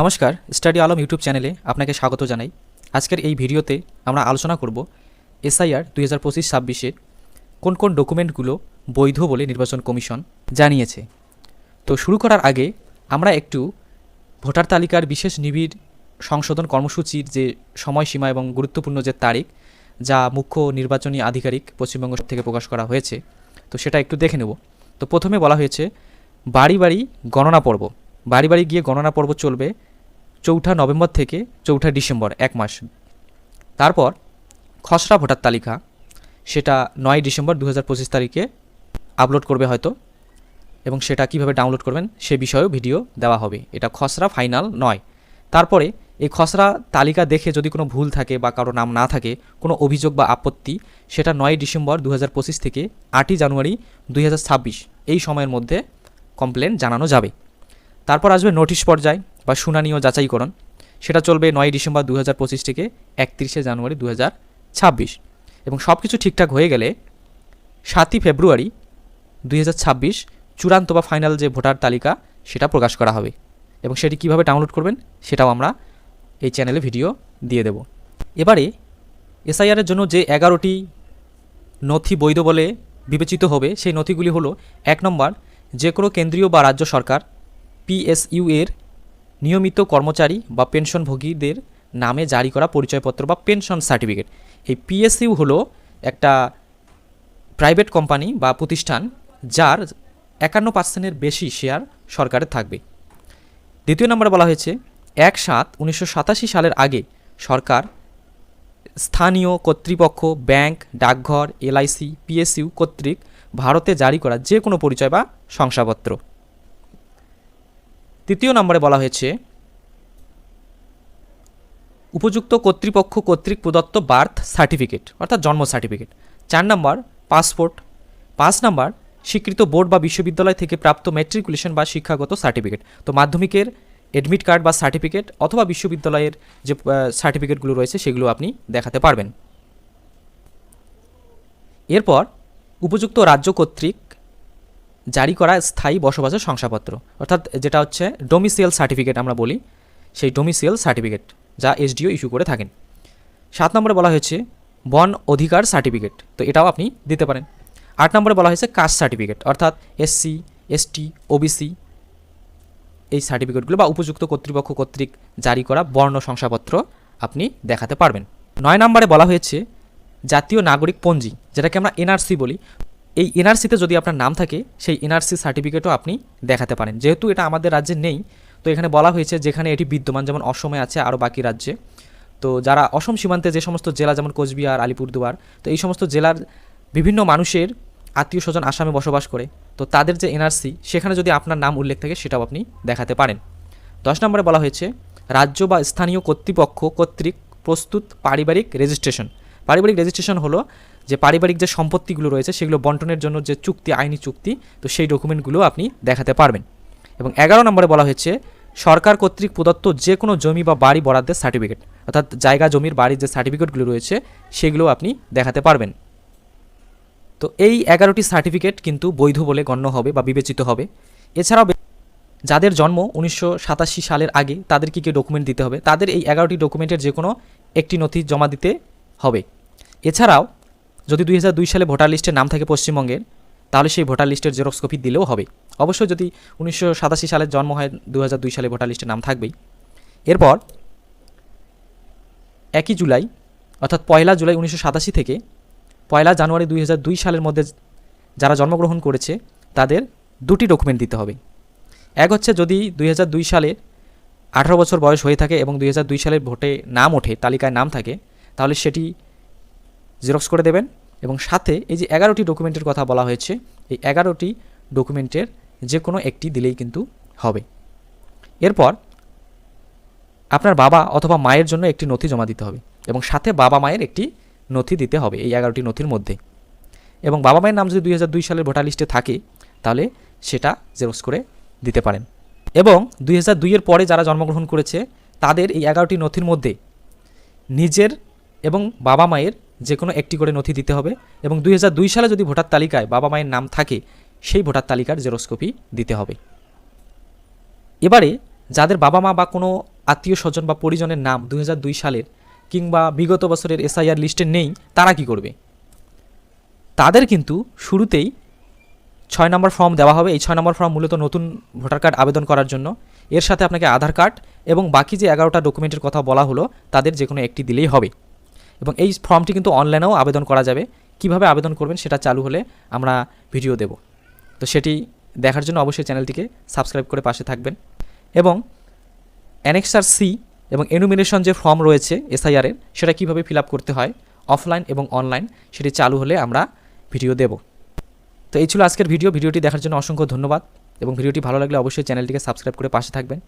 নমস্কার, study Alam YouTube চ্যানেলে আপনাকে স্বাগত জানাই। আজকের এই ভিডিওতে আমরা আলোচনা করব এসআইআর দুই হাজার পঁচিশ ছাব্বিশের কোন কোন ডকুমেন্টগুলো বৈধ বলে নির্বাচন কমিশন জানিয়েছে। তো শুরু করার আগে আমরা একটু ভোটার তালিকার বিশেষ নিবিড় সংশোধন কর্মসূচির যে সময়সীমা এবং গুরুত্বপূর্ণ যে তারিখ, যা মুখ্য নির্বাচনী আধিকারিক পশ্চিমবঙ্গ থেকে প্রকাশ করা হয়েছে, তো সেটা একটু দেখে নেব। তো প্রথমে বলা হয়েছে, বাড়ি বাড়ি গণনা পর্ব। বাড়ি বাড়ি গিয়ে গণনা পর্ব চলবে চৌঠা নভেম্বর থেকে চৌঠা ডিসেম্বর, এক মাস। তারপর খসড়া ভোটার তালিকা, সেটা নয় ডিসেম্বর দু হাজার পঁচিশ তারিখে আপলোড করবে হয়তো, এবং সেটা কীভাবে ডাউনলোড করবেন সে বিষয়েও ভিডিও দেওয়া হবে। এটা খসড়া ফাইনাল নয়। তারপরে এই খসড়া তালিকা দেখে যদি কোনো ভুল থাকে বা কারও নাম না থাকে, কোনো অভিযোগ বা আপত্তি, সেটা নয় ডিসেম্বর দু হাজার পঁচিশ থেকে আটই জানুয়ারি দুই হাজার ছাব্বিশ, এই সময়ের মধ্যে কমপ্লেন জানানো যাবে। তারপর আসবে নোটিশ পর্যায়। বা শুনানি ও যাচাইকরণ। সেটা চলবে নয় ডিসেম্বর দু হাজার পঁচিশ থেকে একত্রিশে জানুয়ারি দু হাজার ছাব্বিশ। এবং সব কিছু ঠিকঠাক হয়ে গেলে সাতই ফেব্রুয়ারি দুই হাজার ছাব্বিশ চূড়ান্ত বা ফাইনাল যে ভোটার তালিকা, সেটা প্রকাশ করা হবে। এবং সেটি কীভাবে ডাউনলোড করবেন, সেটাও আমরা এই চ্যানেলে ভিডিও দিয়ে দেব। এবারে এসআইআরের জন্য যে এগারোটি নথি বৈধ বলে বিবেচিত হবে, সেই নথিগুলি হলো, এক নম্বর, যে কোনো কেন্দ্রীয় বা রাজ্য সরকার পিএসইউ এর নিয়মিত কর্মচারী বা পেনশনভোগীদের নামে জারি করা পরিচয়পত্র বা পেনশন সার্টিফিকেট। এই পিএসইউ হলো একটা প্রাইভেট কোম্পানি বা প্রতিষ্ঠান যার একান্ন পার্সেন্টের বেশি শেয়ার সরকারের থাকবে। দ্বিতীয় নম্বরে বলা হয়েছে, এক সাত উনিশশো সালের আগে সরকার স্থানীয় কর্তৃপক্ষ, ব্যাংক, ডাকঘর, এলআইসি, পিএসইউ কর্তৃক ভারতে জারি করা যে কোনো পরিচয় বা শংসাপত্র। তৃতীয় নম্বরে বলা হয়েছে, উপযুক্ত কর্তৃপক্ষ কর্তৃক প্রদত্ত বার্থ সার্টিফিকেট, অর্থাৎ জন্ম সার্টিফিকেট। চার নম্বর, পাসপোর্ট। পাঁচ নম্বর, স্বীকৃত বোর্ড বা বিশ্ববিদ্যালয় থেকে প্রাপ্ত ম্যাট্রিকুলেশন বা শিক্ষাগত সার্টিফিকেট। তো মাধ্যমিকের এডমিট কার্ড বা সার্টিফিকেট অথবা বিশ্ববিদ্যালয়ের যে সার্টিফিকেটগুলো রয়েছে সেগুলো আপনি দেখাতে পারবেন। এরপর, উপযুক্ত রাজ্য কর্তৃক জারি করা স্থায়ী বসবাসের শংসাপত্র। অর্থাৎ যেটা হচ্ছে ডোমিসিয়াল সার্টিফিকেট আমরা বলি, সেই ডোমিসিয়াল সার্টিফিকেট যা এসডিও ইস্যু করে থাকেন। সাত নম্বরে বলা হয়েছে বন অধিকার সার্টিফিকেট তো এটাও আপনি দিতে পারেন। আট নম্বরে বলা হয়েছে কাস্ট সার্টিফিকেট অর্থাৎ এসসি এসটি ওবিসি এই সার্টিফিকেটগুলো বা উপযুক্ত কর্তৃপক্ষ কর্তৃক জারি করা বর্ণ শংসাপত্র আপনি দেখাতে পারবেন। নয় নম্বরে বলা হয়েছে জাতীয় নাগরিক পঞ্জি, যেটাকে আমরা এনআরসি বলি এই এনআরসিতে যদি আপনার নাম থাকে, সেই এনআরসি সার্টিফিকেটও আপনি দেখাতে পারেন। যেহেতু এটা আমাদের রাজ্যে নেই, তো এখানে বলা হয়েছে যেখানে এটি বিদ্যমান, যেমন অসমে আছে, আরও বাকি রাজ্যে। তো যারা অসম সীমান্তে যে সমস্ত জেলা, যেমন কোচবিহার, আলিপুরদুয়ার, তো এই সমস্ত জেলার বিভিন্ন মানুষের আত্মীয় স্বজন আসামে বসবাস করে, তো তাদের যে এনআরসি, সেখানে যদি আপনার নাম উল্লেখ থাকে, সেটাও আপনি দেখাতে পারেন। দশ নম্বরে বলা হয়েছে, রাজ্য বা স্থানীয় কর্তৃপক্ষ কর্তৃক প্রস্তুত পারিবারিক রেজিস্ট্রেশন। পারিবারিক রেজিস্ট্রেশন হলো যে পারিবারিক যে সম্পত্তিগুলো রয়েছে সেগুলো বন্টনের জন্য যে চুক্তি, আইনি চুক্তি, তো সেই ডকুমেন্টগুলো আপনি দেখাতে পারবেন। এবং এগারো নম্বরে বলা হয়েছে, সরকার কর্তৃক প্রদত্ত যে কোনো জমি বা বাড়ি বরাদ্দের সার্টিফিকেট অর্থাৎ জায়গা জমির বাড়ির যে সার্টিফিকেটগুলো রয়েছে, সেগুলো আপনি দেখাতে পারবেন। তো এই এগারোটি সার্টিফিকেট কিন্তু বৈধ বলে গণ্য হবে বা বিবেচিত হবে। এছাড়াও যাদের জন্ম উনিশশো সাতাশি সালের আগে, তাদের কী কী ডকুমেন্ট দিতে হবে? তাদের এই এগারোটি ডকুমেন্টের যে কোনো একটি নথি জমা দিতে হবে। এছাড়াও, যদি দুই হাজার দুই সালে ভোটার লিস্টের নাম থাকে পশ্চিমবঙ্গের তাহলে সেই ভোটার লিস্টের জেরক্স কপি দিলেও হবে। অবশ্যই যদি উনিশশো সালের জন্ম হয় দু সালে ভোটার লিস্টে নাম থাকবেই। এরপর, একই জুলাই, অর্থাৎ পয়লা জুলাই উনিশশো সাতাশি থেকে পয়লা জানুয়ারি দুই হাজার দুই সালের মধ্যে যারা জন্মগ্রহণ করেছে, তাদের দুটি ডকুমেন্ট দিতে হবে। এক হচ্ছে যদি দুই হাজার দুই সালে আঠারো বছর বয়স হয়ে থাকে এবং দুই হাজার দুই সালের ভোটে নাম ওঠে, তালিকায় নাম থাকে, তাহলে সেটি জেরক্স করে দেবেন এবং সাথে এই যে এগারোটি ডকুমেন্টের কথা বলা হয়েছে, এই এগারোটি ডকুমেন্টের যে কোনো একটি দিলেই কিন্তু হবে। এরপর আপনার বাবা অথবা মায়ের জন্য একটি নথি জমা দিতে হবে এবং সাথে বাবা মায়ের একটি নথি দিতে হবে এই এগারোটি নথির মধ্যে। এবং বাবা মায়ের নাম যদি দুই হাজার দুই সালের ভোটার লিস্টে থাকে, তাহলে সেটা জেরক্স করে দিতে পারেন। এবং দুই হাজার দুইয়ের পরে যারা জন্মগ্রহণ করেছে, তাদের এই এগারোটি নথির মধ্যে নিজের এবং বাবা মায়ের যে কোনো একটি করে নথি দিতে হবে এবং দুই হাজার দুই সালে যদি ভোটার তালিকায় বাবা মায়ের নাম থাকে, সেই ভোটার তালিকার জেরক্স কপি দিতে হবে। এবারে যাদের বাবা মা বা কোনো আত্মীয় স্বজন বা পরিজনের নাম দুই হাজার দুই সালের কিংবা বিগত বছরের এসআইআর লিস্টে নেই, তারা কি করবে? তাদের কিন্তু শুরুতেই ছয় নম্বর ফর্ম দেওয়া হবে। এই ছয় নম্বর ফর্ম মূলত নতুন ভোটার কার্ড আবেদন করার জন্য। এর সাথে আপনাকে আধার কার্ড এবং বাকি যে এগারোটা ডকুমেন্টের কথা বলা হলো, তাদের যে কোনো একটি দিলেই হবে। এবং এই ফর্মটি কিন্তু অনলাইনেও আবেদন করা যাবে। কীভাবে আবেদন করবেন সেটা চালু হলে আমরা ভিডিও দেব। তো সেটি দেখার জন্য অবশ্যই চ্যানেলটিকে সাবস্ক্রাইব করে পাশে থাকবেন। এবং অ্যানেক্সার সি এবং এনুমিনেশন যে ফর্ম রয়েছে এসআইআরের সেটা কীভাবে ফিল করতে হয় অফলাইন এবং অনলাইন, সেটি চালু হলে আমরা ভিডিও দেব। তো এই ছিল আজকের ভিডিও। ভিডিওটি দেখার জন্য অসংখ্য ধন্যবাদ এবং ভিডিওটি ভালো লাগলে অবশ্যই চ্যানেলটিকে সাবস্ক্রাইব করে পাশে থাকবেন।